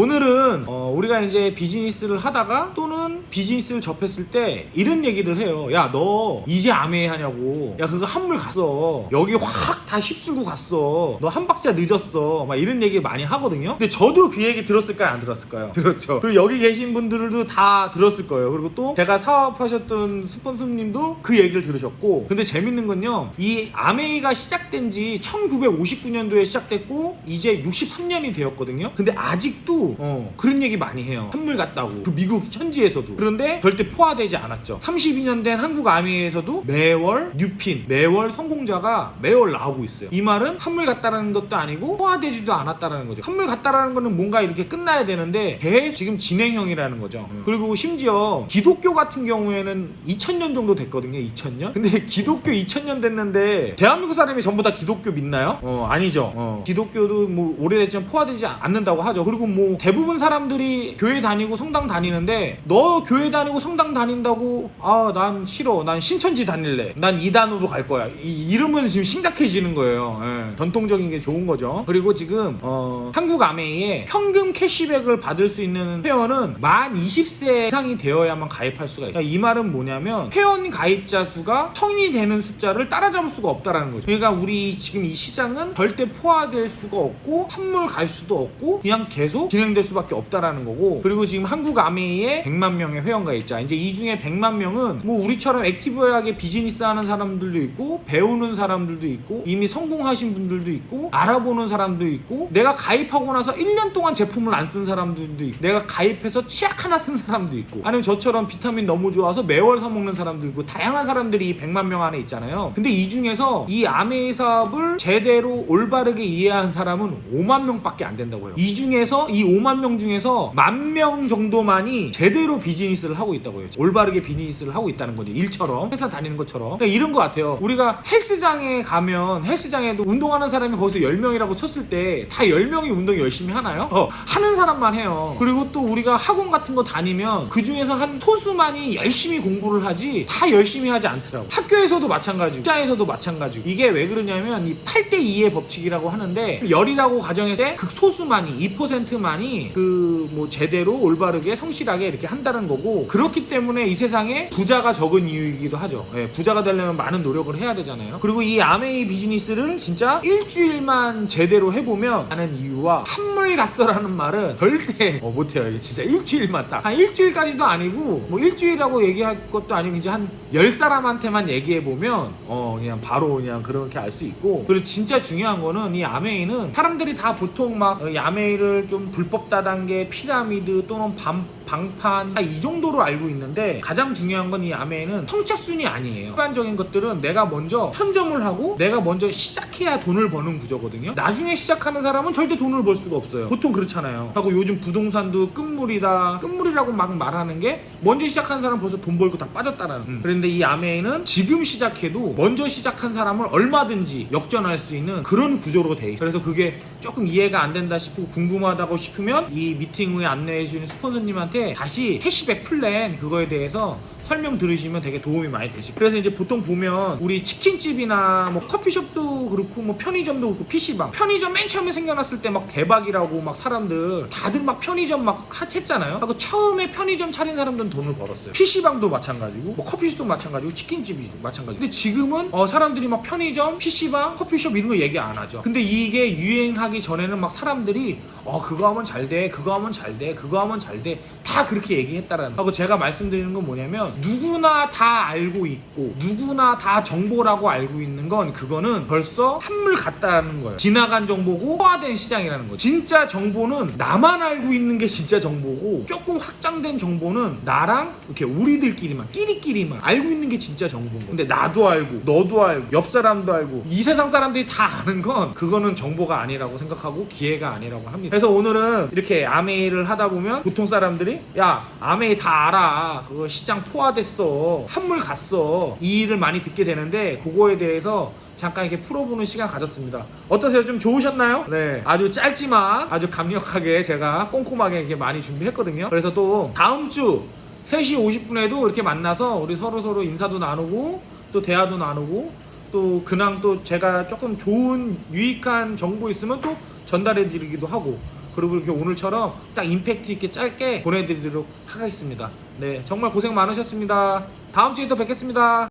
오늘은 어, 우리가 이제 비즈니스를 하다가 또는 비즈니스를 접했을 때 이런 얘기를 해요. 야 너 이제 아메 하냐고. 야 그거 한물 갔어. 여기 확 다 휩쓸고 갔어. 너 한 박자 늦었어. 막 이런 얘기 많이 하거든요. 근데 저도 그 얘기 들었을까요? 안 들었을까요? 들었죠. 그리고 여기 계신 분들도 다 들었을 거예요. 그리고 또 제가 사업하셨던 스폰서님도 그 얘기를 들으셨고. 근데 재밌는 건요. 이 아메이가 시작된 지 1959년도에 시작됐고 이제 63년이 되었거든요. 근데 아직도 어, 그런 얘기 많이 해요. 한물 갔다고. 그 미국 현지에서도. 그런데 절대 포화되지 않았죠. 32년 된 한국 아메이에서도 매월 뉴핀, 매월 성공자가 매월 나오고 있어요. 이 말은 한물 갔다라는 것도 아니고 포화되지도 않았다라는 거죠. 한물 갔다라는 거는 뭔가 이렇게 끝나야 되는데 계속 지금 진행형이라는 거죠. 그리고 심지어 기독교 같은 경우에는 2000년 정도 됐거든요. 2000년. 근데 기독교 2000년 됐는데 대한민국 사람이 전부 다 기독교 믿나요? 어 아니죠. 어, 기독교도 뭐 오래됐지만 포화되지 않는다고 하죠. 그리고 뭐 대부분 사람들이 교회 다니고 성당 다니는데 너 교회 다니고 성당 다닌다고 아 난 싫어. 난 신천지 다닐래. 난 이단으로 갈 거야. 이 이름은 지금 심각해지는 거예요. 예, 전통적인 게 좋은 거죠. 그리고 지금 어, 한국 아메이에 현금 캐시백을 받을 수 있는 회원은 만 20세 이상이 되어야만 가입할 수가 있어요. 이 말은 뭐냐면 회원 가입자 수가 성인이 되는 숫자를 따라잡을 수가 없다라는 거죠. 그러니까 우리 지금 이 시장은 절대 포화될 수가 없고 한물 갈 수도 없고 그냥 계속 진행될 수밖에 없다라는 거고 그리고 지금 한국 아메이에 100만 명의 회원 가입자 이제 이 중에 100만 명은 뭐 우리처럼 액티브하게 비즈니스 하는 사람들도 있고 배우는 사람들도 있고 이미 성공하신 분들도 있고 알아보는 사람도 있고 내가 가입하고 나서 1년 동안 제품을 안 쓴 사람들도 있고 내가 가입해서 치약 하나 쓴 사람도 있고 아니면 저처럼 비타민 너무 좋아서 매월 사 먹는 사람도 있고 다양한 사람들이 이 100만 명 안에 있잖아요. 근데 이 중에서 이 아메이 사업을 제대로 올바르게 이해한 사람은 5만 명밖에 안 된다고 해요. 이 중에서 이 5만 명 중에서 만명 정도만이 제대로 비즈니스를 하고 있다고 해요. 올바르게 비즈니스를 하고 있다는 거죠. 일처럼. 회사 다니는 것처럼. 그러니까 이런 거 같아요. 우리가 헬스장에 가면 헬스장에도 운동하는 사람이 거기서 10명이라고 쳤을 때 다 10명이 운동 열심히 하나요? 어, 하는 사람만 해요. 그리고 또 우리가 학원 같은 거 다니면 그 중에서 한 소수만이 열심히 공부를 하지 다 열심히 하지 않더라고. 학교에서도 마찬가지고 직장에서도 마찬가지고. 이게 왜 그러냐면 이 8대 2의 법칙이라고 하는데 열이라고 가정했을 때 극소수만이 2%만 이그뭐 제대로 올바르게 성실하게 이렇게 한다는 거고 그렇기 때문에 이 세상에 부자가 적은 이유이기도 하죠. 예, 부자가 되려면 많은 노력을 해야 되잖아요. 그리고 이 아메이 비즈니스를 진짜 일주일만 제대로 해보면 하는 이유와 한물 갔어라는 말은 절대 어, 못해요. 이게 진짜 일주일만 딱. 한 일주일까지도 아니고 뭐 일주일이라고 얘기할 것도 아니고 이제 한 열 사람한테만 얘기해 보면 어 그냥 바로 그냥 그렇게 알 수 있고 그리고 진짜 중요한 거는 이 아메이는 사람들이 다 보통 막 아메이를 좀 불법 다단계 피라미드 또는 방, 방판 다이 정도로 알고 있는데 가장 중요한 건이 아메이는 성차순이 아니에요. 일반적인 것들은 내가 먼저 편점을 하고 내가 먼저 시작해야 돈을 버는 구조거든요. 나중에 시작하는 사람은 절대 돈을 벌 수가 없어요. 보통 그렇잖아요. 하고 요즘 부동산도 끝물이다 끝물이라고 막 말하는 게 먼저 시작한 사람 벌써 돈 벌고 다 빠졌다라는. 음. 그런데 이 아메이는 지금 시작해도 먼저 시작한 사람을 얼마든지 역전할 수 있는 그런 구조로 돼 있어요. 그래서 그게 조금 이해가 안 된다 싶고 궁금하다고 싶 으면 이 미팅 후에 안내해 주는 스폰서님한테 다시 캐시백 플랜 그거에 대해서 설명 들으시면 되게 도움이 많이 거예요. 그래서 이제 보통 보면 우리 치킨집이나 뭐 커피숍도 그렇고 뭐 편의점도 그렇고 PC방 편의점 맨 처음에 생겨났을 때 막 대박이라고 막 사람들 다들 막 편의점 막 핫- 했잖아요. 하고 처음에 편의점 차린 사람들은 돈을 벌었어요. PC방도 마찬가지고 뭐 커피숍도 마찬가지고 치킨집이 마찬가지고 근데 지금은 어, 사람들이 막 편의점, PC방, 커피숍 이런 거 얘기 안 하죠. 근데 이게 유행하기 전에는 막 사람들이 어 그거 하면 잘 돼, 그거 하면 잘 돼, 그거 하면 잘 돼. 다 그렇게 얘기했다라는. 하고 제가 말씀드리는 건 뭐냐면 누구나 다 알고 있고 누구나 다 정보라고 알고 있는 건 그거는 벌써 한물 같다는 거예요. 지나간 정보고 포화된 시장이라는 거죠. 진짜 정보는 나만 알고 있는 게 진짜 정보고 조금 확장된 정보는 나랑 이렇게 우리들끼리만 끼리끼리만 알고 있는 게 진짜 정보인 거예요. 근데 나도 알고 너도 알고 옆 사람도 알고 이 세상 사람들이 다 아는 건 그거는 정보가 아니라고 생각하고 기회가 아니라고 합니다. 그래서 오늘은 이렇게 아메이를 하다 보면 보통 사람들이 야 아메이 다 알아 그거 시장 포화됐어 한물 갔어 이 일을 많이 듣게 되는데 그거에 대해서 잠깐 이렇게 풀어보는 시간 가졌습니다. 어떠세요? 좀 좋으셨나요? 네. 아주 짧지만 아주 강력하게 제가 꼼꼼하게 이렇게 많이 준비했거든요. 그래서 또 다음 주 3시 50분에도 이렇게 만나서 우리 서로 서로 인사도 나누고 또 대화도 나누고 또 근황 또 제가 조금 좋은 유익한 정보 있으면 또 전달해 드리기도 하고 그리고 이렇게 오늘처럼 딱 임팩트 있게 짧게 보내드리도록 하겠습니다. 네, 정말 고생 많으셨습니다. 다음 주에 또 뵙겠습니다.